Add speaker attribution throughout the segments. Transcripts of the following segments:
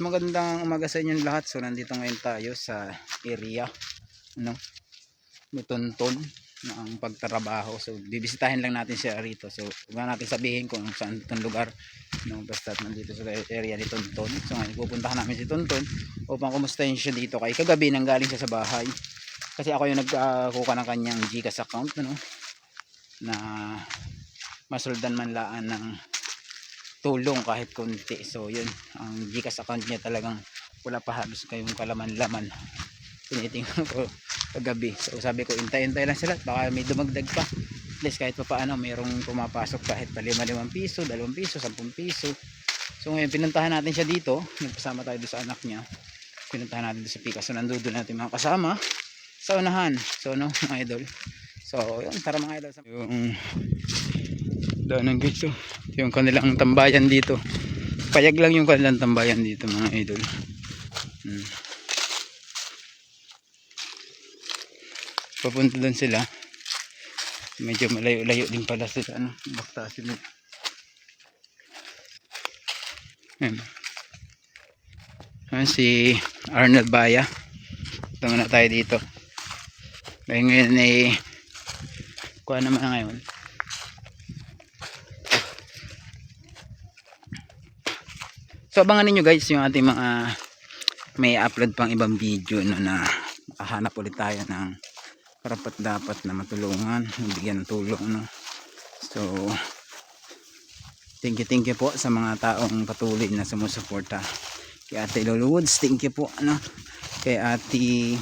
Speaker 1: Mas magandang umaga sa inyong lahat. So nandito ngayon tayo sa area ano ni Tonton na ang pagtrabaho. So bibisitahin lang natin siya rito. So na natin sabihin kung saan itong lugar. No, basta nandito sa area ni Tonton. So ngayon pupuntahan namin si Tonton upang kumustahin siya dito. Kay kagabi nang galing siya sa bahay. Kasi ako yung nagkuka ng kanyang Gcash account ano na masuldan man laan ng tulong kahit konti. So yun, ang Gcash account niya talagang wala pa halos kayong kalaman-laman. Tinitingnan ko kagabi. So sabi ko, intay-intay lang sila. Baka may dumagdag pa. At least kahit pa paano, mayroong pumapasok kahit pa 5-5 piso, 2 piso, 10 piso. So ngayon, pinuntahan natin siya dito. Nagpasama tayo doon sa anak niya. Pinuntahan natin doon sa Pika. So nandoon natin mga kasama sa unahan. So no, mga idol. So yun, tara mga idol. Yung daanan guys oh. yung kanilang tambayan dito. Payag lang yung kanilang tambayan dito mga idol. Hmm. papunta doon sila. Medyo malayo-layo din pala sila ano, bakta sila. Ayan. Ayan si Arnold Baya. Ito muna tayo dito. Dahil ngayon eh kuha naman na ngayon So abangan ninyo guys yung ating mga may upload pang ibang video no, na makahanap ulit tayo ng karapat dapat na matulungan, bigyan ng tulong no. So thank you thank you po sa mga taong patuloy na sumusuporta kay Ate Lolo Woods, thank you po ano kay Ate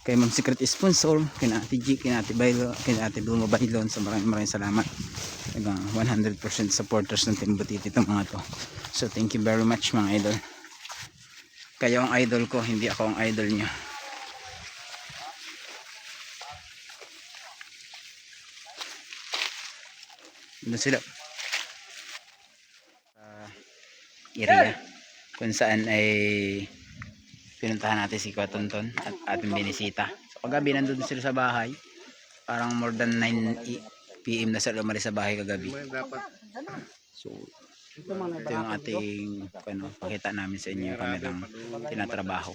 Speaker 1: kay Ma'am Secret Sponsor, kay Ate G, kay Ate Bailo, kay Ate Bulma sa maraming maraming salamat. Talagang 100% supporters ng Team Butiti itong mga to. So thank you very much mga idol. Kayo ang idol ko, hindi ako ang idol nyo. Doon sila. Sa area kung saan ay pinuntahan natin si Kwatonton at ating binisita. So kagabi nandun sila sa bahay. Parang more than 9 i- PM na sila umalis sa bahay kagabi. So ito yung ating ano, pakita namin sa inyo yung kanilang tinatrabaho.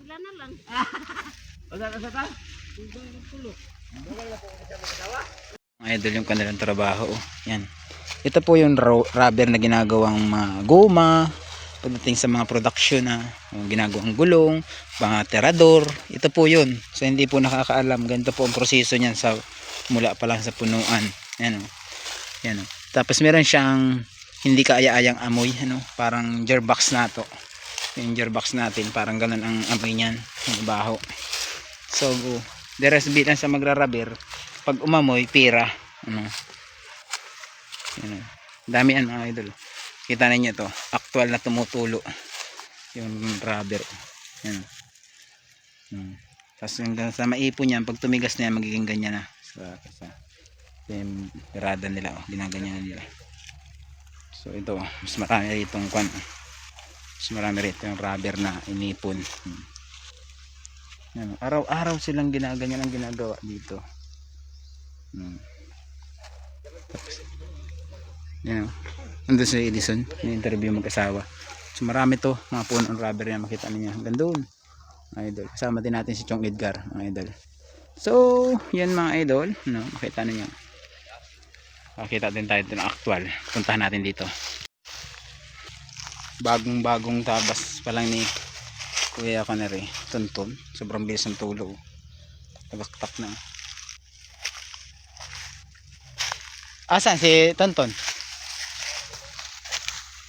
Speaker 2: Wala na lang.
Speaker 1: Mga idol yung kanilang trabaho. oh. Yan. Ito po yung rubber na ginagawang mga goma, pagdating sa mga production na yung ginagawang gulong, mga terador. Ito po yun. So hindi po nakakaalam. Ganito po ang proseso niyan sa mula pa lang sa punuan. Yan o. Yan o. Tapos meron siyang hindi kaaya-ayang amoy. Ano? Parang gearbox na to. Yung gearbox natin. Parang ganun ang amoy niyan. Yung baho. So, the rest bilang sa magra-rubber, pag umamoy, pira. Ano? Yan. o. Dami yan mga idol. Kita ninyo to. Actual na tumutulo. Yung rubber. Yan. Hmm. Tapos hanggang sa maipon yan, pag tumigas na yan, magiging ganyan na. Sa, sa yung irada nila. Oh. Ginaganyan nila. So ito, mas marami rito yung kwan. oh. Mas marami rito yung rubber na inipon. Hmm. Yan, araw-araw silang ginaganyan ang ginagawa dito. Hmm. Tapos, yan o. Nandun sa Edison, yung interview mag-asawa. So marami to, mga punong rubber yan, makita niyo Hanggang doon, mga idol. Kasama din natin si Chong Edgar, mga idol. So, yan mga idol, no, makita niyo Makita din tayo dito ng actual. Puntahan natin dito. Bagong-bagong tabas pa lang ni Kuya Kanere, Tonton. Sobrang bilis ng tulo. Tagaktak na. Asan si Tonton?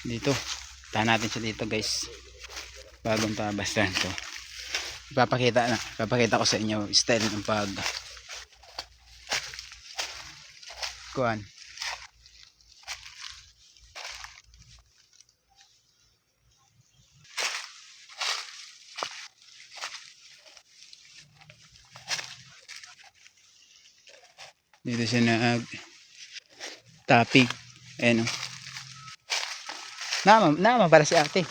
Speaker 1: Dito. Tahan natin siya dito guys. Bagong tabas lang to. Ipapakita na. Ipapakita ko sa inyo style ng pag kuan. Dito siya nag tapping. Ayan o. Nama, nama para si ate.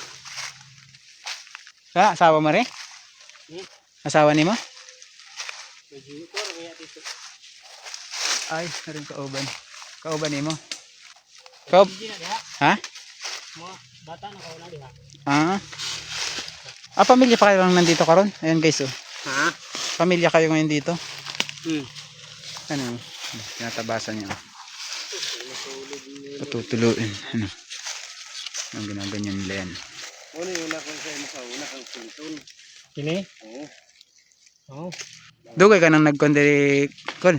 Speaker 1: Ha, asawa mo rin? Asawa ni mo? Ay, narin kauban. Kauban ni mo. Kaub Ha?
Speaker 2: Bata na kauna diha.
Speaker 1: Ah. Ah, pamilya pa kayo lang nandito karon? Ayan guys, oh.
Speaker 2: Ha?
Speaker 1: Pamilya kayo ngayon dito?
Speaker 2: Hmm.
Speaker 1: Ano? Tinatabasan niya. Patutuluin. Ano? Ang ginaganyan nila yan.
Speaker 3: Ano yung nakon sa imo sa una kang puntun?
Speaker 2: Kini?
Speaker 3: Oo.
Speaker 2: Oo.
Speaker 1: Dugay ka nang nagkondiri kol.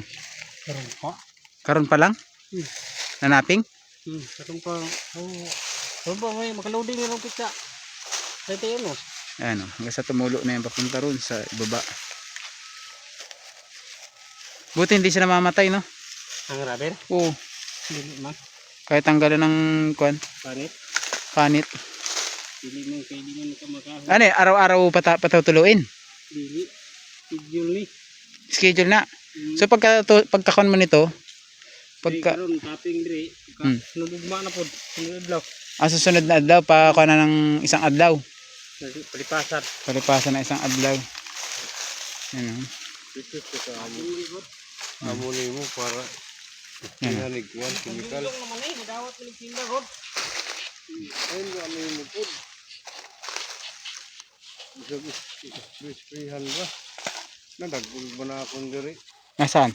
Speaker 2: Karon ko.
Speaker 1: Karon pa lang?
Speaker 2: Hmm.
Speaker 1: Nanaping?
Speaker 2: Hmm. Karon pa. Oo. Karon pa may makalodi ni ron kita. Yun oh.
Speaker 1: Ano, hanggang sa tumulo na yan papunta ron sa ibaba. Buti hindi siya namamatay, no?
Speaker 2: Ang rubber.
Speaker 1: Oo.
Speaker 2: Dili man.
Speaker 1: Kahit tanggalan ng kwan,
Speaker 2: Panit.
Speaker 1: Kanit.
Speaker 2: Dili mo kay di man ka makaho.
Speaker 1: Ano eh, araw-araw pata patutuluin.
Speaker 2: Dili. Schedule ni.
Speaker 1: Schedule na.
Speaker 2: Hmm.
Speaker 1: So pagka to, pagkakon mo nito,
Speaker 2: Pagka karon tapping dire. Pagka
Speaker 1: Hmm.
Speaker 2: nulugma na pod. Sunod adlaw.
Speaker 1: ah, susunod na adlaw pa kuha na ng isang adlaw.
Speaker 2: Palipasan.
Speaker 1: Palipasan na isang adlaw. Ano?
Speaker 3: Dito ko sa amo. Amo ni mo para
Speaker 1: Yan.
Speaker 3: tinanig kuan chemical.
Speaker 2: Tulong naman eh. Dawat ni tinda rod.
Speaker 3: Ayun nga ano mo pud. Bisa sprihan ba? Nadagbog ba na akong diri?
Speaker 1: Nasaan?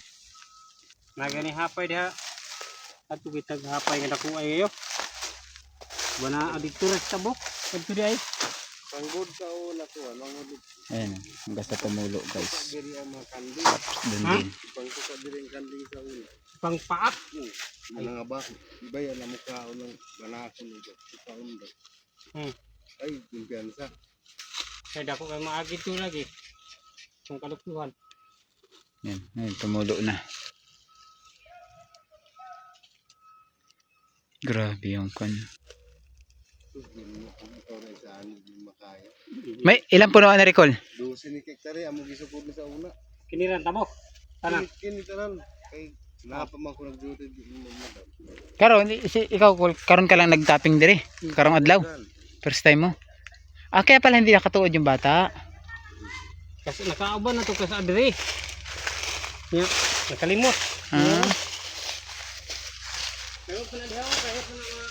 Speaker 2: Nagani hapay diha. Ato kitag hapay nga dako ayo. Bana adito ra sa tabok. Kadto di ay.
Speaker 3: Panggod sa una ko, mangod
Speaker 1: Ayan. Hanggang sa tumulo guys.
Speaker 3: diri ang mga kandi.
Speaker 1: Doon
Speaker 2: Ha?
Speaker 1: din.
Speaker 3: Pangko sa diri ang kandi sa una.
Speaker 2: Pang paak.
Speaker 3: Mga nga ba? Iba yan ang mukha ko ng banakon nito. Sa undo.
Speaker 2: Hmm.
Speaker 3: Ay, kumpiyansa.
Speaker 2: Kay dako kay maagi to lagi. Kung kalukluhan.
Speaker 1: Yan. Ayan, tumulo na. Grabe yung kwan.
Speaker 3: Ikaw na sa ano, di makaya.
Speaker 1: May ilan puno na recall?
Speaker 3: Dosi ni Kektare, amo gisukod ni sa una.
Speaker 2: Kiniran tabok. Tanan.
Speaker 3: Kini tanan. Kay napa man ko nag-duty di mo madam.
Speaker 1: Karon, si, ikaw karon ka lang nagtapping dire. Karong adlaw. First time mo. Ah, kaya pala hindi nakatuod yung bata.
Speaker 2: Kasi nakauban na to kasi adiri. Nya, nakalimot.
Speaker 1: Ah,
Speaker 2: Pero pa na diha kahit na mga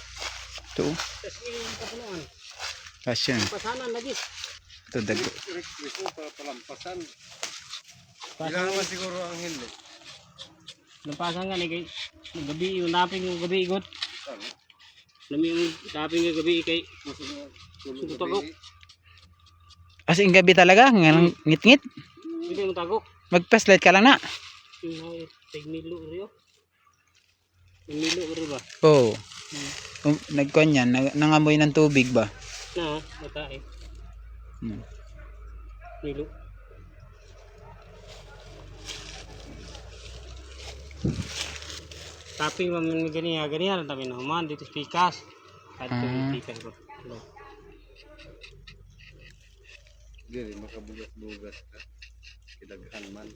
Speaker 1: ito.
Speaker 2: kapunuan.
Speaker 1: Pasyon.
Speaker 2: Pasanan lagi.
Speaker 1: Ito dago.
Speaker 3: Mo palampasan. Naman siguro ang hindi.
Speaker 2: Lampasan nga ni kay gabi yung naping yung gabi igot. Nami yung naping yung gabi kay
Speaker 3: bili.
Speaker 1: As in gabi talaga, ngang ngit-ngit.
Speaker 2: hindi mo tago.
Speaker 1: Mag-flashlight ka lang na.
Speaker 2: Yung tigmilo riyo. Tigmilo rin ba?
Speaker 1: Oo. Oh. Um, nagkon yan, nag, nangamoy ng tubig ba?
Speaker 2: Na, bata eh.
Speaker 1: Hmm.
Speaker 2: Milo. Tapping mo man gani ha gani ha tabi na man dito pikas. At
Speaker 1: Ah.
Speaker 2: yung pikas ko.
Speaker 3: Dili, makabugas-bugas ka. Kidaghan man.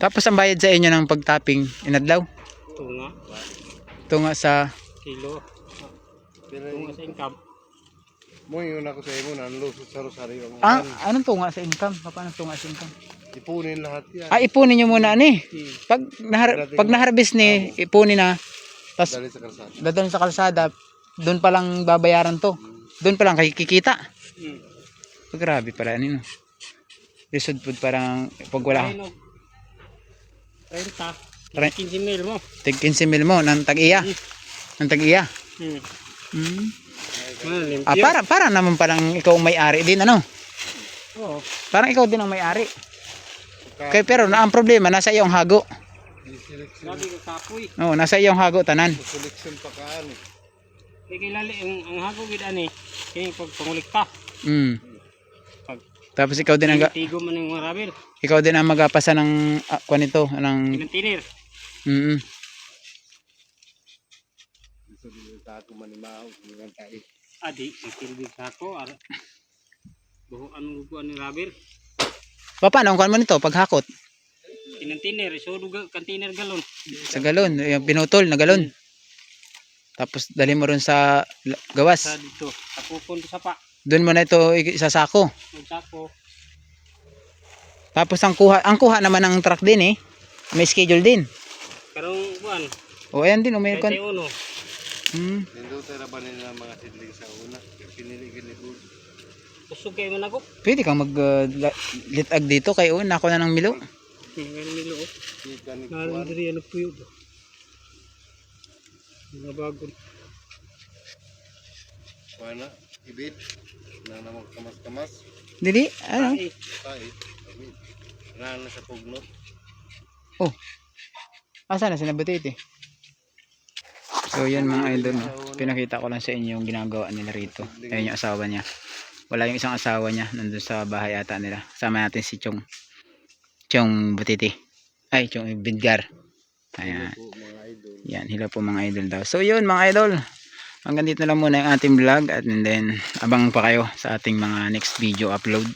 Speaker 1: Tapos ang bayad sa inyo ng pagtapping, inadlaw.
Speaker 2: Tunga,
Speaker 1: Ito nga sa,
Speaker 2: kilo.
Speaker 3: Pero
Speaker 2: Tunga sa income.
Speaker 3: mo yun ako sa imo na lusot sa rosaryo mo.
Speaker 1: ah, anong tunga sa income? Paano tunga sa income?
Speaker 3: Ipunin lahat yan.
Speaker 1: Ah, ipunin nyo muna ni.
Speaker 2: Hmm.
Speaker 1: Pag, nahar pag naharvest ni, ipunin na. Tapos,
Speaker 3: Dali sa kalsada.
Speaker 1: dadalhin sa kalsada, doon pa lang babayaran to. Doon pa lang kikita.
Speaker 2: Hmm.
Speaker 1: Oh, grabe pala, ano. Resod food parang, pag wala,
Speaker 2: Ayun, oh. 30.
Speaker 1: Tre-
Speaker 2: 15 mil mo.
Speaker 1: tig 15 mil mo, ng tag-iya. Ng tag-iya.
Speaker 2: Hmm.
Speaker 1: Hmm.
Speaker 2: Ah,
Speaker 1: para, para naman parang ikaw may-ari din, ano?
Speaker 2: Oo.
Speaker 1: Parang ikaw din ang may-ari. Kaya pero na ang problema, nasa iyo ang hago.
Speaker 2: Sabi ko kapoy.
Speaker 1: Oo, nasa iyo ang hago, tanan.
Speaker 3: selection pa kaan.
Speaker 2: Kaya kilala ang ang hago gid ani. Kini pag pangulik pa.
Speaker 1: Mm. Tapos ikaw din ang
Speaker 2: Tigo man yung mga rabir.
Speaker 1: ikaw din ang magapasa ng uh, kuan ito ng
Speaker 2: Tinantinir.
Speaker 1: mm
Speaker 3: tayo.
Speaker 2: Adi, nagtilbig sa ako. Ar Buho anong guguan ni rabir.
Speaker 1: Pa, paano ang kuan mo nito paghakot
Speaker 2: Tinantinir. So, duga, container galon.
Speaker 1: sa galon, yung pinutol na galon. Tapos dali mo ron sa la-
Speaker 2: Sa
Speaker 1: gawas.
Speaker 2: dito. Tapupon sa pa.
Speaker 1: Doon mo na ito isasako.
Speaker 2: Magsako.
Speaker 1: Tapos ang kuha, ang kuha naman ng truck din eh. May schedule din.
Speaker 2: Karong buwan.
Speaker 1: O ayan din, o may kuan.
Speaker 2: 31.
Speaker 1: Hmm.
Speaker 3: Nindot na ba nila mga sidling sa una? Kaya pinili ka ni Bud.
Speaker 2: Usog kayo man ako.
Speaker 1: Pwede kang mag uh, dito kay un ako na ng milo.
Speaker 2: Ngayon oh.
Speaker 3: Ni
Speaker 2: Nalang
Speaker 3: Kuan.
Speaker 2: diri ano puyo ba? Mga bago.
Speaker 3: Kuana. Ibit. Na namang kamas-kamas.
Speaker 1: Dili, ano?
Speaker 3: Tayo. Ibit. Na na sa pugnot.
Speaker 1: Asa na sinabuti ito? So yun mga idol, no? pinakita ko lang sa inyo yung ginagawa nila rito. Ayun yung asawa niya. Wala yung isang asawa niya, nandun sa bahay ata nila. Sama natin si Chong. Chong Butiti. Ay, Chong Bidgar. Ayan. Yan, hello po mga idol daw. So yun mga idol, hanggang dito na lang muna yung ating vlog at and then abang pa kayo sa ating mga next video upload.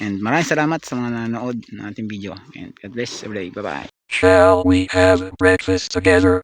Speaker 1: And maraming salamat sa mga nanonood ng ating video. And God bless everybody. Bye-bye.
Speaker 4: Shall we have breakfast together?